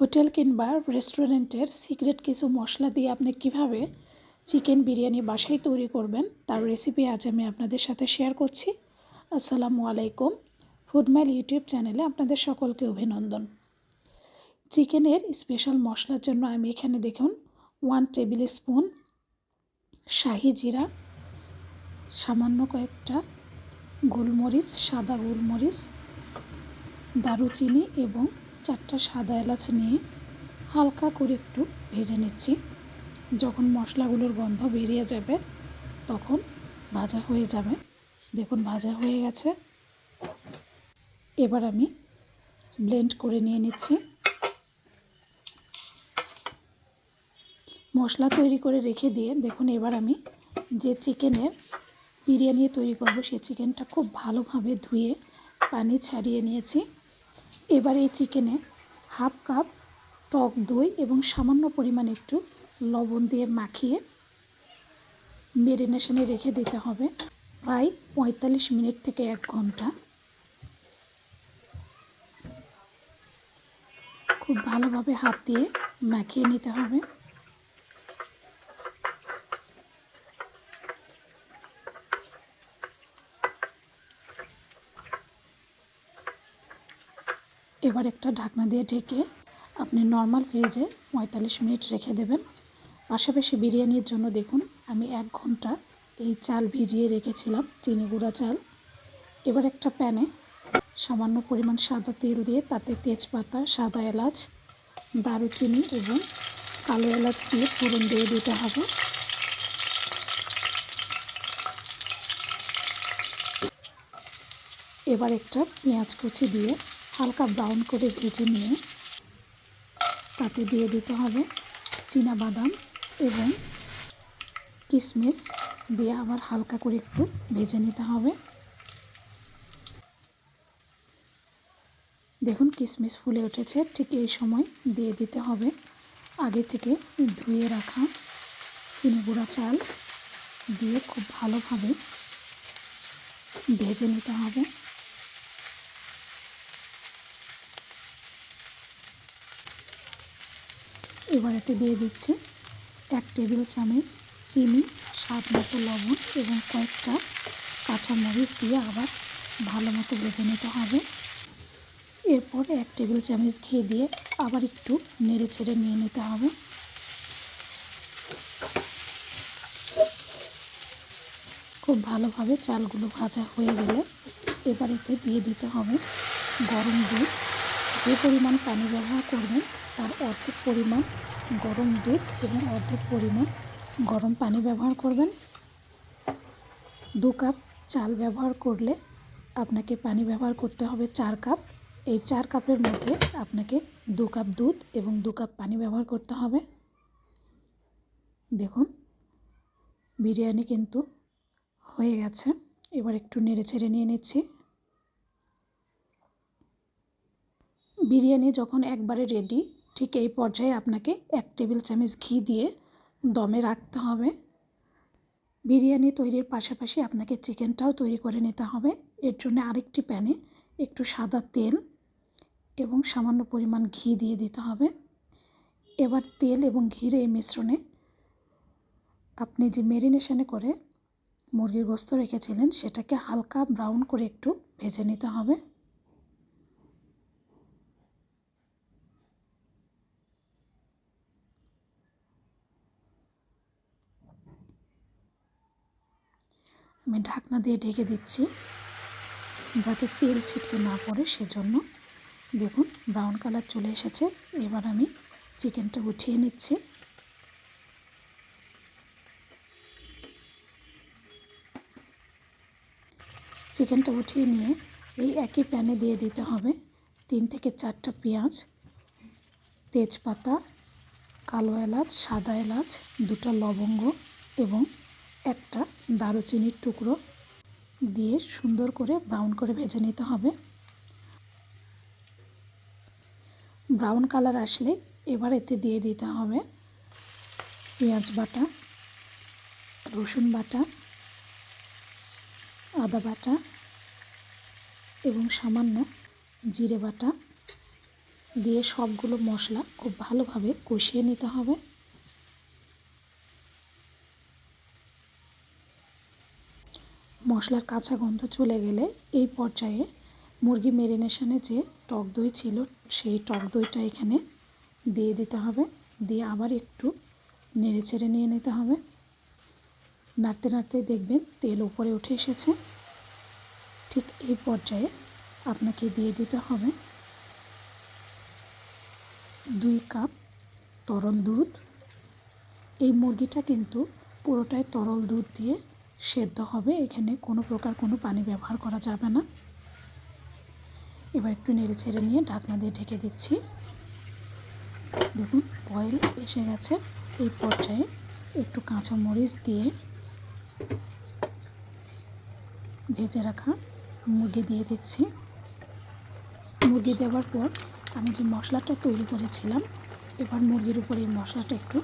Hotel কিংবা রেস্টুরেন্টের secret কিছু মশলা দিয়ে আপনি কীভাবে চিকেন বিরিয়ানি বাসায় তৈরি করবেন, তার রেসিপি আজ আমি আপনাদের সাথে শেয়ার করছি। আসসালামু আলাইকুম। ফুডমাইল ইউটিউব চ্যানেলে আপনাদের সকলকে অভিনন্দন। চিকেনের স্পেশাল মশলার জন্য আমি এখানে দেখুন ওয়ান টেবিল স্পুন শাহি জিরা, সামান্য কয়েকটা গোলমরিচ, সাদা গোলমরিচ, দারুচিনি এবং চারটা সাদা এলাচ নিয়ে হালকা করে একটু ভেজে নিচ্ছি। যখন মশলাগুলোর গন্ধ বেরিয়ে যাবে, তখন ভাজা হয়ে যাবে। দেখুন, ভাজা হয়ে গেছে। এবার আমি ব্লেন্ড করে নিয়ে নিচ্ছি। মশলা তৈরি করে রেখে দিয়ে দেখুন, এবার আমি যে চিকেনের বিরিয়ানি তৈরি করব সেই চিকেনটা খুব ভালোভাবে ধুয়ে পানি ছাড়িয়ে নিয়েছি। এবার এই চিকেনে হাফ কাপ টক দই এবং সামান্য পরিমাণ একটু লবণ দিয়ে মাখিয়ে মেরিনেশনে রেখে দিতে হবে। প্রায় পঁয়তাল্লিশ মিনিট থেকে এক ঘণ্টা। খুব ভালোভাবে হাত দিয়ে মাখিয়ে নিতে হবে। এবার একটা ঢাকনা দিয়ে ঢেকে আপনি নর্মাল ফ্রিজে পঁয়তাল্লিশ মিনিট রেখে দেবেন। পাশাপাশি বিরিয়ানির জন্য দেখুন, আমি এক ঘণ্টা এই চাল ভিজিয়ে রেখেছিলাম, চিনি গুঁড়া চাল। এবার একটা প্যানে সামান্য পরিমাণ সাদা তেল দিয়ে তাতে তেজপাতা, সাদা এলাচ, দারুচিনি এবং কালো এলাচ দিয়ে ফোড়ন দিয়ে দিতে হবে। এবার একটা পেঁয়াজ কুচি দিয়ে হালকা ব্রাউন করে ভেজে নিয়ে তাতে দিয়ে দিতে হবে বাদাম এবং কিশমিশ দিয়ে আবার হালকা করে একটু ভেজে নিতে হবে। দেখুন কিশমিশ ফুলে উঠেছে, ঠিক এই সময় দিয়ে দিতে হবে। আগে থেকে ধুয়ে রাখা চিনি গুঁড়া চাল দিয়ে খুব ভালোভাবে ভেজে নিতে হবে। এবার এতে দিয়ে দিচ্ছি এক টেবিল চামচ চিনি, স্বাদ মতো লবণ এবং কয়েকটা কাঁচামরিচ দিয়ে আবার ভালো মতো ভেজে নিতে হবে। এরপর এক টেবিল চামচ ঘি দিয়ে আবার একটু নেড়ে ছেড়ে নিয়ে নিতে হবে। খুব ভালোভাবে চালগুলো ভাজা হয়ে গেলে এবার এতে দিয়ে দিতে হবে গরম দুধ। যে পরিমাণ পানি ব্যবহার করবেন তার অর্ধেক পরিমাণ গরম দুধ এবং অর্ধেক পরিমাণ গরম পানি ব্যবহার করবেন। দু কাপ চাল ব্যবহার করলে আপনাকে পানি ব্যবহার করতে হবে চার কাপ। এই চার কাপের মধ্যে আপনাকে দু কাপ দুধ এবং দু কাপ পানি ব্যবহার করতে হবে। দেখুন, বিরিয়ানি কিন্তু হয়ে গেছে। এবার একটু নেড়ে ছেড়ে নিয়ে নিচ্ছি। বিরিয়ানি যখন একবারে রেডি ঠিক এই পর্যায়ে আপনাকে এক টেবিল চামচ ঘি দিয়ে দমে রাখতে হবে। বিরিয়ানি তৈরির পাশাপাশি আপনাকে চিকেনটাও তৈরি করে নিতে হবে। এর জন্য আরেকটি প্যানে একটু সাদা তেল এবং সামান্য পরিমাণ ঘি দিয়ে দিতে হবে। এবার তেল এবং ঘির এই মিশ্রণে আপনি যে মেরিনেশনে করে মুরগির গোস্ত রেখেছিলেন, সেটাকে হালকা ব্রাউন করে একটু ভেজে নিতে হবে। আমি ঢাকনা দিয়ে ঢেকে দিচ্ছি। যাতে তেল ছিটকে না পড়ে, সেজন্য দেখুন ব্রাউন কালার চলে এসেছে। এবার আমি চিকেনটা উঠিয়ে নিচ্ছি। চিকেনটা উঠিয়ে নিয়ে এই একই প্যানে দিয়ে দিতে হবে তিন থেকে চারটা পেঁয়াজ, তেজপাতা, কালো এলাচ, সাদা এলাচ, দুটো লবঙ্গ এবং একটা দারুচিনির টুকরো দিয়ে সুন্দর করে ব্রাউন করে ভেজে নিতে হবে। ব্রাউন কালার আসলে এবার এতে দিয়ে দিতে হবে পেঁয়াজ বাটা, রসুন বাটা, আদা বাটা এবং সামান্য জিরে বাটা দিয়ে সবগুলো মশলা খুব ভালোভাবে কষিয়ে নিতে হবে। মশলার কাঁচা গন্ধ চলে গেলে এই পর্যায়ে মুরগি ম্যারিনেশনে যে টক দই ছিল, সেই টক দইটা এখানে দিয়ে দিতে হবে। দিয়ে আবার একটু নেড়ে চেড়ে নিয়ে নিতে হবে। নাড়তে নাড়তে দেখবেন তেল উপরে উঠে এসেছে। ঠিক এই পর্যায়ে আপনাকে দিয়ে দিতে হবে দুই কাপ তরল দুধ। এই মুরগিটা কিন্তু পুরোটাই তরল দুধ দিয়ে সেদ্ধ হবে। এখানে কোনো প্রকার কোনো পানি ব্যবহার করা যাবে না। এবার একটু নেড়ে ছেড়ে নিয়ে ঢাকনা দিয়ে ঢেকে দিচ্ছি। দেখুন, বয়েল এসে গেছে। এই পর্যায়ে একটু কাঁচা মরিচ দিয়ে ভেজে রাখা মুরগি দিয়ে দিচ্ছি। মুরগি দেওয়ার পর আমি যে মশলাটা তৈরি করেছিলাম, এবার মুরগির উপর এই মশলাটা একটু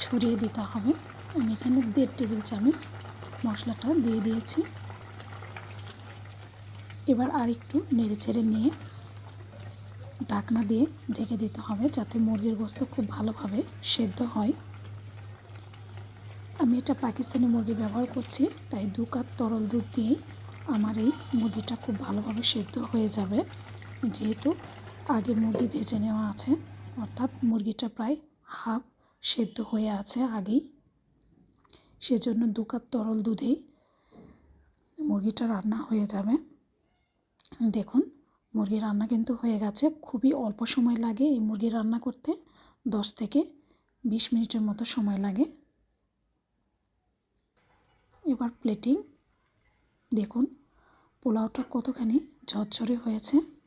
ছড়িয়ে দিতে হবে। আমি এখানে দেড় টেবিল চামচ মশলাটা দিয়ে দিয়েছি। এবার আর একটু নেড়ে ছেড়ে নিয়ে ঢাকনা দিয়ে ঢেকে দিতে হবে যাতে মুরগির গোস্ত খুব ভালোভাবে সেদ্ধ হয়। আমি এটা পাকিস্তানি মুরগি ব্যবহার করছি, তাই দু কাপ তরল দুধ দিয়েই আমার এই মুরগিটা খুব ভালোভাবে সেদ্ধ হয়ে যাবে। যেহেতু আগে মুরগি ভেজে নেওয়া আছে, অর্থাৎ মুরগিটা প্রায় হাফ সেদ্ধ হয়ে আছে আগেই। সেজন্য দু কাপ তরল দুধেই মুরগিটা রান্না হয়ে যাবে। দেখুন, মুরগি রান্না কিন্তু হয়ে গেছে। খুবই অল্প সময় লাগে এই মুরগি রান্না করতে। দশ থেকে বিশ মিনিটের মতো সময় লাগে। এবার প্লেটিং দেখুন, পোলাওটা কতখানি ঝরঝরে হয়েছে।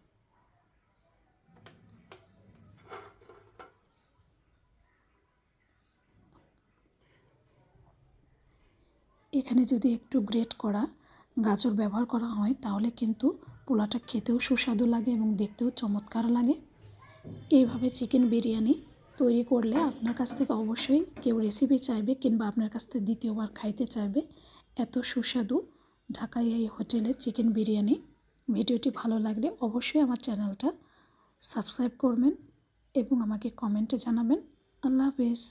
এখানে যদি একটু গ্রেট করা গাজর ব্যবহার করা হয়, তাহলে কিন্তু পোলাটা খেতেও সুস্বাদু লাগে এবং দেখতেও চমৎকার লাগে। এইভাবে চিকেন বিরিয়ানি তৈরি করলে আপনার কাছ থেকে অবশ্যই কেউ রেসিপি চাইবে কিংবা আপনার কাছ থেকে দ্বিতীয়বার খাইতে চাইবে। এত সুস্বাদু ঢাকায় এই হোটেলে চিকেন বিরিয়ানি। ভিডিওটি ভালো লাগলে অবশ্যই আমার চ্যানেলটা সাবস্ক্রাইব করবেন এবং আমাকে কমেন্টে জানাবেন। আল্লাহ হাফেজ।